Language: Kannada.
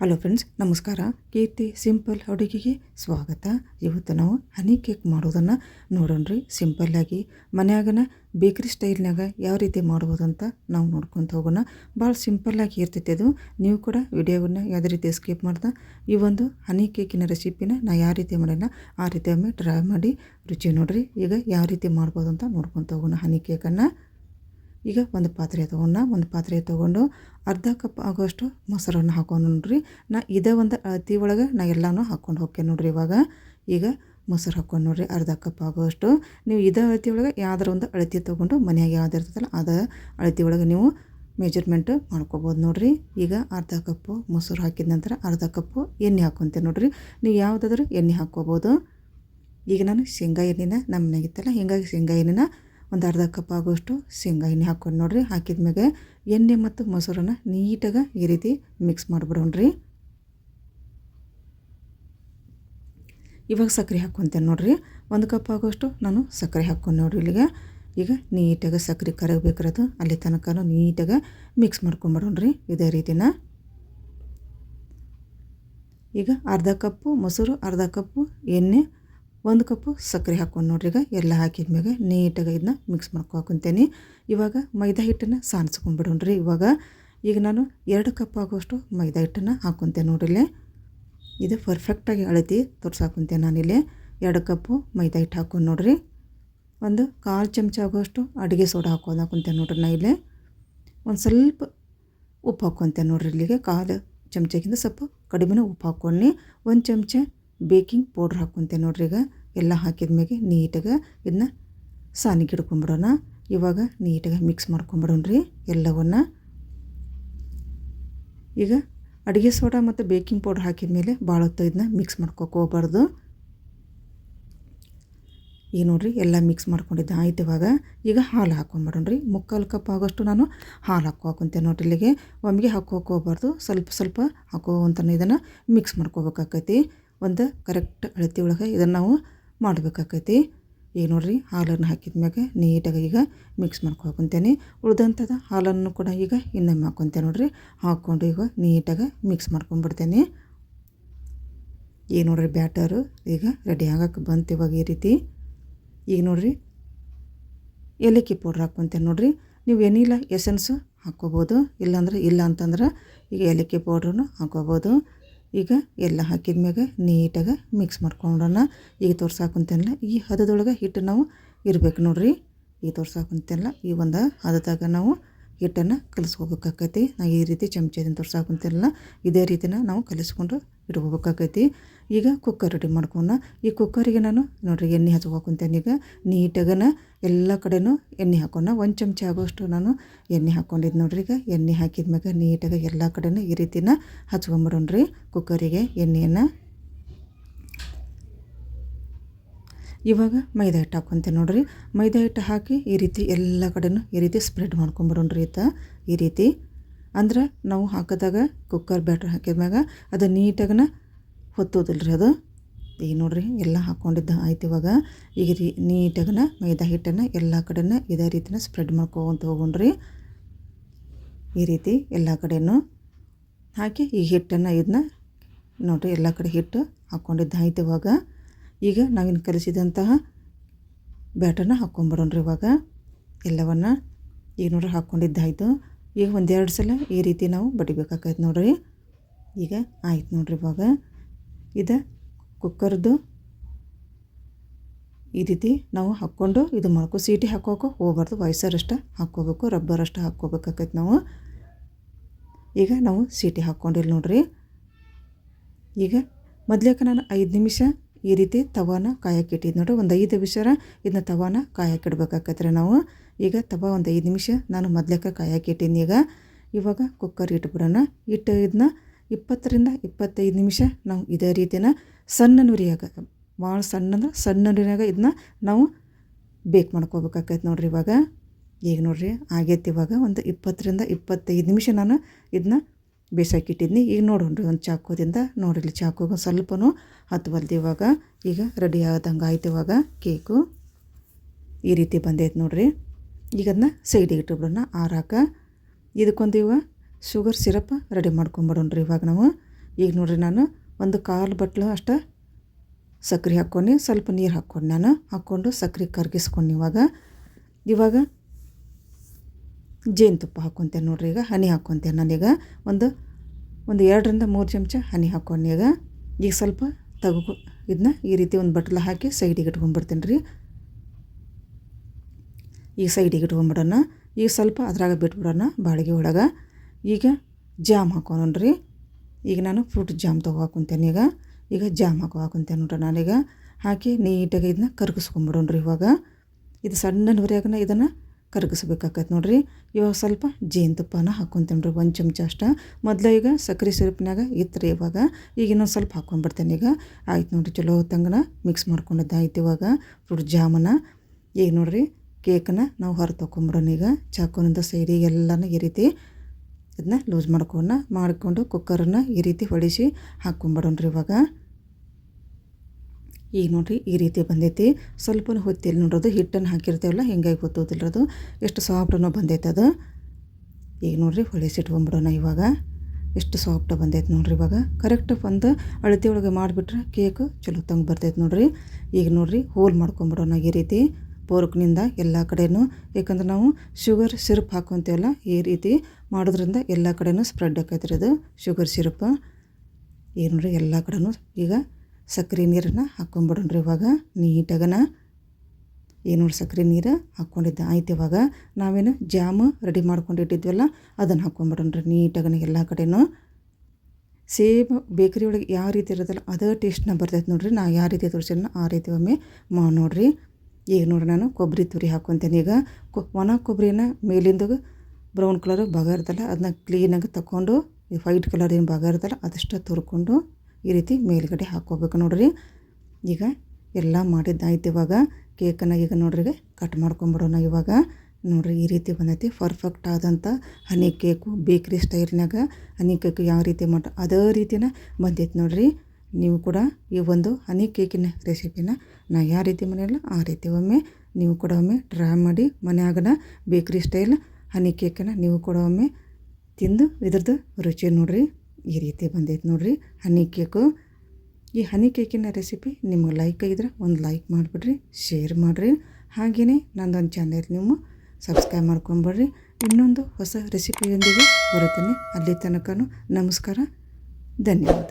ಹಲೋ ಫ್ರೆಂಡ್ಸ್ ನಮಸ್ಕಾರ. ಕೀರ್ತಿ ಸಿಂಪಲ್ ಅಡುಗೆಗೆ ಸ್ವಾಗತ. ಇವತ್ತು ನಾವು ಹನಿ ಕೇಕ್ ಮಾಡೋದನ್ನು ನೋಡೋಣ್ರಿ. ಸಿಂಪಲ್ಲಾಗಿ ಮನೆಯಾಗನ ಬೇಕ್ರಿ ಸ್ಟೈಲ್ನಾಗ ಯಾವ ರೀತಿ ಮಾಡ್ಬೋದು ಅಂತ ನಾವು ನೋಡ್ಕೊತ ಹೋಗೋಣ. ಭಾಳ ಸಿಂಪಲ್ಲಾಗಿ ಇರ್ತೈತೆ ಅದು. ನೀವು ಕೂಡ ವಿಡಿಯೋವನ್ನು ಯಾವುದೇ ರೀತಿ ಸ್ಕಿಪ್ ಮಾಡ್ತಾ ಈ ಒಂದು ಹನಿ ಕೇಕಿನ ರೆಸಿಪಿನ ನಾ ಯಾವ ರೀತಿ ಮಾಡೋಣ ಆ ರೀತಿ ಒಮ್ಮೆ ಟ್ರೈ ಮಾಡಿ, ರುಚಿ ನೋಡ್ರಿ. ಈಗ ಯಾವ ರೀತಿ ಮಾಡ್ಬೋದು ಅಂತ ನೋಡ್ಕೊತ ಹೋಗೋಣ ಹನಿ ಕೇಕನ್ನು ಈಗ ಒಂದು ಪಾತ್ರೆ ತೊಗೊಂಡು, ಒಂದು ಪಾತ್ರೆ ತೊಗೊಂಡು ಅರ್ಧ ಕಪ್ ಆಗೋಷ್ಟು ಮೊಸರನ್ನು ಹಾಕೊಂಡು ನೋಡ್ರಿ. ನಾ ಇದೇ ಒಂದು ಅಳತಿ ಒಳಗೆ ನಾ ಎಲ್ಲನೂ ಹಾಕ್ಕೊಂಡು ಹೋಗ್ತೇನೆ ನೋಡ್ರಿ ಇವಾಗ. ಈಗ ಮೊಸರು ಹಾಕ್ಕೊಂಡು ನೋಡ್ರಿ, ಅರ್ಧ ಕಪ್ ಆಗೋಷ್ಟು ನೀವು ಇದೇ ಅಳತಿ ಒಳಗೆ ಯಾವ್ದಾರ ಒಂದು ಅಳತಿ ತೊಗೊಂಡು ಮನೆಯಾಗ ಯಾವ್ದು ಇರ್ತದಲ್ಲ ಅದ ಅಳತಿ ಒಳಗೆ ನೀವು ಮೆಜರ್ಮೆಂಟ್ ಮಾಡ್ಕೊಬೋದು ನೋಡ್ರಿ. ಈಗ ಅರ್ಧ ಕಪ್ಪು ಮೊಸರು ಹಾಕಿದ ನಂತರ ಅರ್ಧ ಕಪ್ಪು ಎಣ್ಣೆ ಹಾಕ್ಕೊಂತೇನೆ ನೋಡ್ರಿ. ನೀವು ಯಾವುದಾದ್ರೂ ಎಣ್ಣೆ ಹಾಕ್ಕೋಬೋದು. ಈಗ ನಾನು ಶೇಂಗಾ ಎಣ್ಣೆನ ನಮ್ಮ ಮನೆಗಿತ್ತಲ್ಲ ಹೀಗಾಗಿ ಶೇಂಗಾ ಎಣ್ಣೆನ ಒಂದು ಅರ್ಧ ಕಪ್ ಆಗೋಷ್ಟು ಶೇಂಗಾ ಎಣ್ಣೆ ಹಾಕ್ಕೊಂಡು ನೋಡಿರಿ. ಹಾಕಿದ ಮ್ಯಾಗೆ ಎಣ್ಣೆ ಮತ್ತು ಮೊಸರನ್ನು ನೀಟಾಗಿ ಈ ರೀತಿ ಮಿಕ್ಸ್ ಮಾಡಿಬಿಡೋಣ್ರಿ. ಇವಾಗ ಸಕ್ಕರೆ ಹಾಕ್ಕೊತೇನೆ ನೋಡಿರಿ. ಒಂದು ಕಪ್ ಆಗೋಷ್ಟು ನಾನು ಸಕ್ಕರೆ ಹಾಕ್ಕೊಂಡು ನೋಡ್ರಿ ಇಲ್ಲಿಗೆ. ಈಗ ನೀಟಾಗಿ ಸಕ್ಕರೆ ಕರಗಬೇಕಿರೋದು ಅಲ್ಲಿ ತನಕ ನೀಟಾಗಿ ಮಿಕ್ಸ್ ಮಾಡ್ಕೊಂಬಿಡೋಣ್ರಿ ಇದೇ ರೀತಿನ. ಈಗ ಅರ್ಧ ಕಪ್ಪು ಮೊಸರು, ಅರ್ಧ ಕಪ್ಪು ಎಣ್ಣೆ ಒಂದು ಕಪ್ಪು ಸಕ್ಕರೆ ಹಾಕೊಂಡು ಈಗ. ಎಲ್ಲ ಹಾಕಿದ ಮ್ಯಾಗ ನೀಟಾಗಿ ಇದನ್ನ ಮಿಕ್ಸ್ ಮಾಡ್ಕೊಕೊಂತೇನೆ ಇವಾಗ ಮೈದಾ ಹಿಟ್ಟನ್ನು ಸಾನ್ಸ್ಕೊಂಡ್ಬಿಡೋಣ್ರಿ ಇವಾಗ ಈಗ ನಾನು ಎರಡು ಕಪ್ ಆಗೋಷ್ಟು ಮೈದಾ ಹಿಟ್ಟನ್ನು ಹಾಕ್ಕೊತೇನೆ ನೋಡ್ರಿಲ್ಲೇ ಇದು ಪರ್ಫೆಕ್ಟಾಗಿ ಅಳತಿ ತೋರ್ಸಾಕೊಂತೇನೆ ನಾನಿಲ್ಲಿ. ಎರಡು ಕಪ್ಪು ಮೈದಾ ಹಿಟ್ಟು ಹಾಕೊಂಡು ನೋಡ್ರಿ. ಒಂದು ಕಾಲು ಚಮಚ ಆಗುವಷ್ಟು ಅಡುಗೆ ಸೋಡಾ ಹಾಕೋದು ಹಾಕ್ಕೊಂತೇನೆ ನೋಡ್ರಿ ನಾ ಇಲ್ಲೇ. ಒಂದು ಸ್ವಲ್ಪ ಉಪ್ಪು ಹಾಕ್ಕೊತೇನೆ ನೋಡ್ರಿ ಇಲ್ಲಿಗೆ. ಕಾಲು ಚಮಚಕ್ಕಿಂತ ಸ್ವಲ್ಪ ಕಡಿಮೆನೇ ಉಪ್ಪು ಹಾಕ್ಕೊಂಡು ಒಂದು ಚಮಚ ಬೇಕಿಂಗ್ ಪೌಡ್ರ್ ಹಾಕೊಂತೆ ನೋಡ್ರಿ ಈಗ. ಎಲ್ಲ ಹಾಕಿದ ಮ್ಯಾಗೆ ನೀಟಾಗಿ ಇದನ್ನ ಸಾನಿಗೆ ಹಿಡ್ಕೊಂಬಿಡೋಣ. ಇವಾಗ ನೀಟಾಗಿ ಮಿಕ್ಸ್ ಮಾಡ್ಕೊಂಬಿಡೋಣ್ರಿ ಎಲ್ಲವನ್ನ. ಈಗ ಅಡುಗೆ ಸೋಡಾ ಮತ್ತು ಬೇಕಿಂಗ್ ಪೌಡ್ರ್ ಹಾಕಿದ ಮೇಲೆ ಭಾಳ ಹೊತ್ತು ಇದನ್ನ ಮಿಕ್ಸ್ ಮಾಡ್ಕೋಕೆ ಹೋಗ್ಬಾರ್ದು. ನೋಡಿರಿ ಎಲ್ಲ ಮಿಕ್ಸ್ ಮಾಡ್ಕೊಂಡಿದ್ದೆ ಆಯ್ತು ಇವಾಗ. ಈಗ ಹಾಲು ಹಾಕೊಂಬಿಡೋಣ್ರಿ. ಮುಕ್ಕಾಲು ಕಪ್ ಆಗೋಷ್ಟು ನಾನು ಹಾಲು ಹಾಕ್ಕೋಕೊಂತೆ ನೋಡ್ರಿ ಇಲ್ಲಿಗೆ. ಒಮ್ಮೆಗೆ ಹಾಕೋಕೆ ಸ್ವಲ್ಪ ಸ್ವಲ್ಪ ಹಾಕೋ ಅಂತ ಇದನ್ನು ಮಿಕ್ಸ್ ಮಾಡ್ಕೋಬೇಕಾಕೈತಿ. ಒಂದು ಕರೆಕ್ಟ್ ಅಳತಿ ಒಳಗೆ ಇದನ್ನು ನಾವು ಮಾಡಬೇಕಾಕೈತಿ. ಈಗ ನೋಡಿರಿ, ಹಾಲನ್ನು ಹಾಕಿದ ಮ್ಯಾಗ ನೀಟಾಗಿ ಈಗ ಮಿಕ್ಸ್ ಮಾಡ್ಕೊಂತೇನೆ ಉಳ್ದಂಥದ್ದು ಹಾಲನ್ನು ಕೂಡ ಈಗ ಇನ್ನೊಮ್ಮೆ ಹಾಕೊತೇನೆ ನೋಡಿರಿ. ಹಾಕ್ಕೊಂಡು ಈಗ ನೀಟಾಗಿ ಮಿಕ್ಸ್ ಮಾಡ್ಕೊಂಡ್ಬಿಡ್ತೇನೆ ಈಗ ನೋಡಿರಿ ಬ್ಯಾಟರು ಈಗ ರೆಡಿ ಆಗಕ್ಕೆ ಬಂತು ಇವಾಗ ಈ ರೀತಿ. ಈಗ ನೋಡಿರಿ, ಏಲಕ್ಕಿ ಪೌಡ್ರ್ ಹಾಕ್ಕೊತೇನೆ ನೋಡಿರಿ. ನೀವು ಏನಿಲ್ಲ ಎಸೆನ್ಸು ಹಾಕ್ಕೋಬೋದು. ಇಲ್ಲಾಂದ್ರೆ ಇಲ್ಲ ಅಂತಂದ್ರೆ ಈಗ ಏಲಕ್ಕಿ ಪೌಡ್ರನ್ನು ಹಾಕ್ಕೋಬೋದು. ಈಗ ಎಲ್ಲ ಹಾಕಿದ ಮ್ಯಾಗ ನೀಟಾಗಿ ಮಿಕ್ಸ್ ಮಾಡ್ಕೊಂಡೋಣ. ಈಗ ತೋರ್ಸಾಕುಂತೇನಲ್ಲ ಈ ಹದದೊಳಗೆ ಹಿಟ್ಟು ನಾವು ಇರ್ಬೇಕು ನೋಡ್ರಿ. ಈಗ ತೋರ್ಸಾಕುಂತೇನಲ್ಲ ಈ ಒಂದು ಹದದಾಗ ನಾವು ಹಿಟ್ಟನ್ನು ಕಲಿಸ್ಕೋಬೇಕಾಕೈತಿ. ನಾ ಈ ರೀತಿ ಚಮಚದಿಂದ ತೋರ್ಸಾಕಂತೆಲ್ಲ ಇದೇ ರೀತಿನ ನಾವು ಕಲಿಸ್ಕೊಂಡು ಇಟ್ಕೋಬೇಕಾಕೈತಿ ಈಗ ಕುಕ್ಕರ್ ರೆಡಿ ಮಾಡ್ಕೊಂಡು ಈ ಕುಕ್ಕರಿಗೆ ನಾನು ನೋಡಿರಿ ಎಣ್ಣೆ ಹಚ್ಕೋಕೊಂತೇನೆ ಈಗ. ನೀಟಾಗನ ಎಲ್ಲ ಕಡೆನೂ ಎಣ್ಣೆ ಹಾಕೋಣ. ಒಂದು ಚಮಚ ಆಗೋಷ್ಟು ನಾನು ಎಣ್ಣೆ ಹಾಕ್ಕೊಂಡಿದ್ದು ನೋಡ್ರಿ ಈಗ. ಎಣ್ಣೆ ಹಾಕಿದ ಮ್ಯಾಗ ನೀಟಾಗಿ ಎಲ್ಲ ಕಡೆನೂ ಈ ರೀತಿನ ಹಚ್ಕೊಂಬಿಡೋಣ್ರಿ ಕುಕ್ಕರಿಗೆ ಎಣ್ಣೆಯನ್ನು. ಇವಾಗ ಮೈದಾ ಹಿಟ್ಟು ಹಾಕ್ಕೊಂತೆ ನೋಡಿರಿ. ಮೈದಾ ಹಿಟ್ಟು ಹಾಕಿ ಈ ರೀತಿ ಎಲ್ಲ ಕಡೆನೂ ಈ ರೀತಿ ಸ್ಪ್ರೆಡ್ ಮಾಡ್ಕೊಂಬಿಡೋಣ್ರಿ ಈತ. ಈ ರೀತಿ ಅಂದ್ರೆ ನಾವು ಹಾಕಿದಾಗ ಕುಕ್ಕರ್ ಬ್ಯಾಟ್ರ್ ಹಾಕಿದ್ಮ್ಯಾಗ ಅದು ನೀಟಾಗನ ಹೊತ್ತೋದಿಲ್ಲ ರೀ ಅದು. ಈಗ ನೋಡಿರಿ, ಎಲ್ಲ ಹಾಕ್ಕೊಂಡಿದ್ದ ಆಯ್ತು ಇವಾಗ. ಈಗ ರೀ ನೀಟಾಗನ ಮೈದಾ ಹಿಟ್ಟನ್ನು ಎಲ್ಲ ಕಡೆನ ಇದೇ ರೀತಿನ ಸ್ಪ್ರೆಡ್ ಮಾಡ್ಕೊತ ಹೋಗೋಣ್ರಿ. ಈ ರೀತಿ ಎಲ್ಲ ಕಡೆನೂ ಹಾಕಿ ಈ ಹಿಟ್ಟನ್ನು ಇದನ್ನ ನೋಡಿರಿ ಎಲ್ಲ ಕಡೆ ಹಿಟ್ಟು ಹಾಕ್ಕೊಂಡಿದ್ದ ಆಯ್ತು ಇವಾಗ. ಈಗ ನಾವಿನ್ನು ಕಲಿಸಿದಂತಹ ಬ್ಯಾಟರ್ನ ಹಾಕ್ಕೊಂಬಿಡೋಣ್ರಿ ಇವಾಗ. ಎಲ್ಲವನ್ನು ಈಗ ನೋಡ್ರಿ ಹಾಕ್ಕೊಂಡಿದ್ದಾಯ್ತು ಈಗ ಒಂದೆರಡು ಸಲ ಈ ರೀತಿ ನಾವು ಬಡಿಬೇಕಾಕೈತೆ ನೋಡ್ರಿ. ಈಗ ಆಯ್ತು ನೋಡ್ರಿ ಇವಾಗ. ಇದು ಕುಕ್ಕರ್ದು ಈ ರೀತಿ ನಾವು ಹಾಕ್ಕೊಂಡು ಇದು ಮಾಡ್ಕೊ ಸೀಟಿ ಹಾಕೋಕೆ ಹೋಗ್ಬಾರ್ದು. ವಯಸ್ಸರಷ್ಟು ಹಾಕ್ಕೋಬೇಕು, ರಬ್ಬರ್ ಅಷ್ಟು ಹಾಕ್ಕೋಬೇಕಾಕೈತೆ ನಾವು. ಈಗ ನಾವು ಸೀಟಿ ಹಾಕ್ಕೊಂಡಿಲ್ಲ ನೋಡ್ರಿ. ಈಗ ಮೊದ್ಲೇಕ ನಾನು ಐದು ನಿಮಿಷ ಈ ರೀತಿ ತವಾನ ಕಾಯಕ್ಕೆ ಇಟ್ಟಿದ್ದು ನೋಡ್ರಿ ಒಂದು ಐದು ನಿಮಿಷರ ಇದನ್ನ ತವಾನ ಕಾಯಕ್ಕೆ ಇಡ್ಬೇಕಾಕೈತ್ರಿ ನಾವು. ಈಗ ತವ ಒಂದು ಐದು ನಿಮಿಷ, ನಾನು ಮೊದ್ಲೇಕ ಕಾಯಕ್ಕೆ ಇಟ್ಟೀನಿ ಈಗ. ಇವಾಗ ಕುಕ್ಕರ್ ಇಟ್ಬಿಡೋಣ. ಇಟ್ಟು ಇದನ್ನ ಇಪ್ಪತ್ತರಿಂದ ಇಪ್ಪತ್ತೈದು ನಿಮಿಷ ನಾವು ಇದೇ ರೀತಿನ ಸಣ್ಣ ನುರಿಯಾಗ ಭಾಳ ಸಣ್ಣ ಅಂದ್ರೆ ಸಣ್ಣ ನುರಿಯಾಗ ಇದನ್ನ ನಾವು ಬೇಕ್ ಮಾಡ್ಕೋಬೇಕಾಕೈತೆ ನೋಡ್ರಿ ಇವಾಗ. ಈಗ ನೋಡ್ರಿ, ಆಗೈತೆ ಇವಾಗ ಒಂದು ಇಪ್ಪತ್ತರಿಂದ ಇಪ್ಪತ್ತೈದು ನಿಮಿಷ ನಾನು ಇದನ್ನ ಬೇಸಾಕಿಟ್ಟಿದ್ನಿ ಈಗ ನೋಡೋಣ್ರಿ ಒಂದು ಚಾಕುದಿಂದ ನೋಡಿರಿ ಚಾಕುಗೆ ಸ್ವಲ್ಪನೂ ಹತ್ತುವಲ್ದು ಇವಾಗ. ಈಗ ರೆಡಿ ಆದಂಗೆ ಆಯ್ತು ಇವಾಗ ಕೇಕು ಈ ರೀತಿ ಬಂದೈತೆ ನೋಡ್ರಿ. ಈಗ ಅದನ್ನ ಸೈಡಿಗೆ ಇಟ್ಟುಬಿಡೋಣ, ಆರಾಕ. ಇದಕ್ಕೊಂದು ಇವಾಗ ಶುಗರ್ ಸಿರಪ್ ರೆಡಿ ಮಾಡ್ಕೊಂಬಿಡೋಣ್ರಿ ಇವಾಗ ನಾವು. ಈಗ ನೋಡ್ರಿ ನಾನು ಒಂದು ಕಾಲು ಬಟ್ಲು ಅಷ್ಟು ಸಕ್ಕರೆ ಹಾಕ್ಕೊಂಡು, ಸ್ವಲ್ಪ ನೀರು ಹಾಕ್ಕೊಂಡು ನಾನು ಹಾಕ್ಕೊಂಡು ಸಕ್ಕರೆ ಕರಗಿಸ್ಕೊಂಡು ಇವಾಗ. ಇವಾಗ ಜೇನುತುಪ್ಪ ಹಾಕ್ಕೊತೇನೆ ನೋಡ್ರಿ ಈಗ, ಹನಿ ಹಾಕ್ಕೊತೇನೆ ನಾನೀಗ ಒಂದು ಒಂದು ಎರಡರಿಂದ ಮೂರು ಚಮಚ ಹನಿ ಹಾಕ್ಕೊಂಡು ಈಗ. ಈಗ ಸ್ವಲ್ಪ ತಗೋ ಇದನ್ನ ಈ ರೀತಿ ಒಂದು ಬಟ್ಲ ಹಾಕಿ ಸೈಡಿಗೆ ಇಟ್ಕೊಂಡ್ಬಿಡ್ತೀನಿ ರೀ. ಈಗ ಸೈಡಿಗೆ ಇಟ್ಕೊಂಬಿಡೋಣ ಈಗ ಸ್ವಲ್ಪ ಅದ್ರಾಗ ಬಿಟ್ಬಿಡೋಣ ಬಾಳಿಗೆ ಒಳಗೆ. ಈಗ ಜಾಮ್ ಹಾಕೋಣ್ರಿ ಈಗ ನಾನು ಫ್ರೂಟ್ ಜಾಮ್ ತಗೋ ಹಾಕೊತೇನೆ ಈಗ. ಈಗ ಜಾಮ್ ಹಾಕೋ ಹಾಕೊಂತೇನೆ ನೋಡ್ರಿ ನಾನೀಗ. ಹಾಕಿ ನೀಟಾಗಿ ಇದನ್ನ ಕರ್ಗಿಸ್ಕೊಂಬಿಡೋಣ್ರಿ ಇವಾಗ. ಇದು ಸಣ್ಣ ನುರಿಯಾಗನ ಇದನ್ನು ಕರಗಿಸ್ಬೇಕಾಕೈತೆ ನೋಡ್ರಿ. ಇವಾಗ ಸ್ವಲ್ಪ ಜೇನುತುಪ್ಪನ ಹಾಕ್ಕೊಂತೀನಿ ರೀ ಒಂದು ಚಮಚ ಅಷ್ಟ. ಮೊದಲು ಈಗ ಸಕ್ಕರೆ ಸಿರಪ್ನಾಗ ಇತ್ತು ರೀ ಇವಾಗ. ಈಗ ಇನ್ನೊಂದು ಸ್ವಲ್ಪ ಹಾಕ್ಕೊಂಡ್ಬಿಡ್ತೇನೆ ಈಗ. ಆಯ್ತು ನೋಡಿರಿ ಚಲೋ ತಂಗನ ಮಿಕ್ಸ್ ಮಾಡ್ಕೊಂಡಿದ್ದೆ ಆಯ್ತು ಇವಾಗ. ಫ್ರೂಟ್ ಜಾಮನ. ಈಗ ನೋಡಿರಿ ಕೇಕನ್ನ ನಾವು ಹೊರ ತೊಗೊಂಬಿಡೋಣ ಈಗ. ಚಾಕುನಿಂದ ಸೈಡಿ ಎಲ್ಲನೂ ಈ ರೀತಿ ಇದನ್ನ ಲೂಸ್ ಮಾಡ್ಕೊಂಡು ಮಾಡಿಕೊಂಡು ಕುಕ್ಕರನ್ನ ಈ ರೀತಿ ಹೊಡಿಸಿ ಹಾಕ್ಕೊಂಬಿಡೋಣ್ರಿ ಇವಾಗ. ಈಗ ನೋಡಿರಿ ಈ ರೀತಿ ಬಂದೈತಿ. ಸ್ವಲ್ಪ ಹೊತ್ತಿಲ್ಲ ನೋಡೋದು ಹಿಟ್ಟನ್ನು ಹಾಕಿರ್ತೇವಲ್ಲ, ಹಿಂಗಾಗಿ ಗೊತ್ತೋದಿಲ್ಲ ಅದು. ಎಷ್ಟು ಸಾಫ್ಟನೋ ಬಂದೈತೆ ಅದು. ಈಗ ನೋಡಿರಿ ಹೊಳಿಸಿಟ್ಕೊಂಬಿಡೋಣ ಇವಾಗ. ಎಷ್ಟು ಸಾಫ್ಟ್ ಬಂದೈತೆ ನೋಡಿರಿ ಇವಾಗ. ಕರೆಕ್ಟ್ ಒಂದು ಅಳತೆ ಒಳಗೆ ಮಾಡಿಬಿಟ್ರೆ ಕೇಕು ಚಲೋ ತಂಗೆ ಬರ್ತೈತೆ ನೋಡಿರಿ. ಈಗ ನೋಡ್ರಿ ಹೋಲ್ ಮಾಡ್ಕೊಂಬಿಡೋಣ ಈ ರೀತಿ. ಪೋರ್ಕ್ನಿಂದ ಎಲ್ಲ ಕಡೆಯೂ ಯಾಕಂದ್ರೆ ನಾವು ಶುಗರ್ ಸಿರಪ್ ಹಾಕೊತೀವಲ್ಲ ಈ ರೀತಿ. ಮಾಡೋದ್ರಿಂದ ಎಲ್ಲ ಕಡೆಯೂ ಸ್ಪ್ರೆಡ್ ಆಕೈತೆ ರೀ ಅದು. ಶುಗರ್ ಸಿರಪ್ ಈಗ ನೋಡಿರಿ ಎಲ್ಲ ಕಡೆಯೂ ಈಗ ಸಕ್ಕರೆ ನೀರನ್ನು ಹಾಕ್ಕೊಂಬಿಡೋಣ್ರಿ ಇವಾಗ. ನೀಟಾಗನ. ಏನು ನೋಡಿ ಸಕ್ಕರೆ ನೀರು ಹಾಕ್ಕೊಂಡಿದ್ದೆ? ಆಯ್ತು ಇವಾಗ ನಾವೇನು ಜಾಮು ರೆಡಿ ಮಾಡ್ಕೊಂಡು ಇಟ್ಟಿದ್ವಲ್ಲ, ಅದನ್ನು ಹಾಕ್ಕೊಂಬಿಡೋಣ್ರಿ ನೀಟಾಗನ ಎಲ್ಲ ಕಡೆನೂ. ಸೇಮ್ ಬೇಕ್ರಿ ಒಳಗೆ ಯಾವ ರೀತಿ ಇರೋದಲ್ಲ ಅದೇ ಟೇಸ್ಟ್ನ ಬರ್ತೈತೆ ನೋಡಿರಿ. ನಾ ಯಾವ ರೀತಿ ತೋರಿಸಿದ್ನ ಆ ರೀತಿ ಒಮ್ಮೆ ಮಾಡಿ ನೋಡಿರಿ. ಈಗ ನೋಡ್ರಿ ನಾನು ಕೊಬ್ಬರಿ ತುರಿ ಹಾಕ್ಕೊತೇನೆ ಈಗ. ಕೊ ಒಣ ಕೊಬ್ಬರಿನ ಮೇಲಿಂದ ಬ್ರೌನ್ ಕಲರ್ ಭಾಗ ಇರ್ತಲ್ಲ ಅದನ್ನ ಕ್ಲೀನಾಗಿ ತಗೊಂಡು ವೈಟ್ ಕಲರ್ ಏನು ಭಾಗ ಇರ್ತಲ್ಲ ಅದಷ್ಟು ತುರ್ಕೊಂಡು ಈ ರೀತಿ ಮೇಲ್ಗಡೆ ಹಾಕ್ಕೋಬೇಕು ನೋಡ್ರಿ. ಈಗ ಎಲ್ಲ ಮಾಡಿದ್ದಾಯ್ತು ಇವಾಗ. ಕೇಕನ್ನು ಈಗ ನೋಡ್ರಿ ಕಟ್ ಮಾಡ್ಕೊಂಬಿಡೋಣ ಇವಾಗ. ನೋಡ್ರಿ ಈ ರೀತಿ ಬಂದೈತಿ. ಪರ್ಫೆಕ್ಟ್ ಆದಂಥ ಹನಿ ಕೇಕು ಬೇಕ್ರಿ ಸ್ಟೈಲ್ನಾಗ ಹನಿ ಕೇಕು ಯಾವ ರೀತಿ ಮಾಡ ಅದೇ ರೀತಿನ ಬಂದೈತೆ ನೋಡ್ರಿ. ನೀವು ಕೂಡ ಈ ಒಂದು ಹನಿ ಕೇಕಿನ ರೆಸಿಪಿನ ನಾ ಯಾವ ರೀತಿ ಮನೆಯಲ್ಲ ಆ ರೀತಿ ಒಮ್ಮೆ ನೀವು ಕೂಡ ಒಮ್ಮೆ ಟ್ರೈ ಮಾಡಿ ಮನೆಯಾಗನ ಬೇಕ್ರಿ ಸ್ಟೈಲ್ ಹನಿ ಕೇಕನ್ನು ನೀವು ಕೂಡ ಒಮ್ಮೆ ತಿಂದು ಇದ್ರದ್ದು ರುಚಿ ನೋಡ್ರಿ. ಈ ರೀತಿ ಬಂದೈತೆ ನೋಡಿರಿ ಹನಿ ಕೇಕು. ಈ ಹನಿ ಕೇಕಿನ ರೆಸಿಪಿ ನಿಮಗೆ ಲೈಕ್ ಆಗಿದ್ರೆ ಒಂದು ಲೈಕ್ ಮಾಡಿಬಿಡ್ರಿ ಶೇರ್ ಮಾಡಿರಿ. ಹಾಗೆಯೇ ನಂದೊಂದು ಚಾನೆಲ್ ನೀವು ಸಬ್ಸ್ಕ್ರೈಬ್ ಮಾಡ್ಕೊಂಬಿಡ್ರಿ. ಇನ್ನೊಂದು ಹೊಸ ರೆಸಿಪಿಯೊಂದಿಗೆ ಬರುತ್ತೇನೆ. ಅಲ್ಲಿ ತನಕ ನಮಸ್ಕಾರ, ಧನ್ಯವಾದ.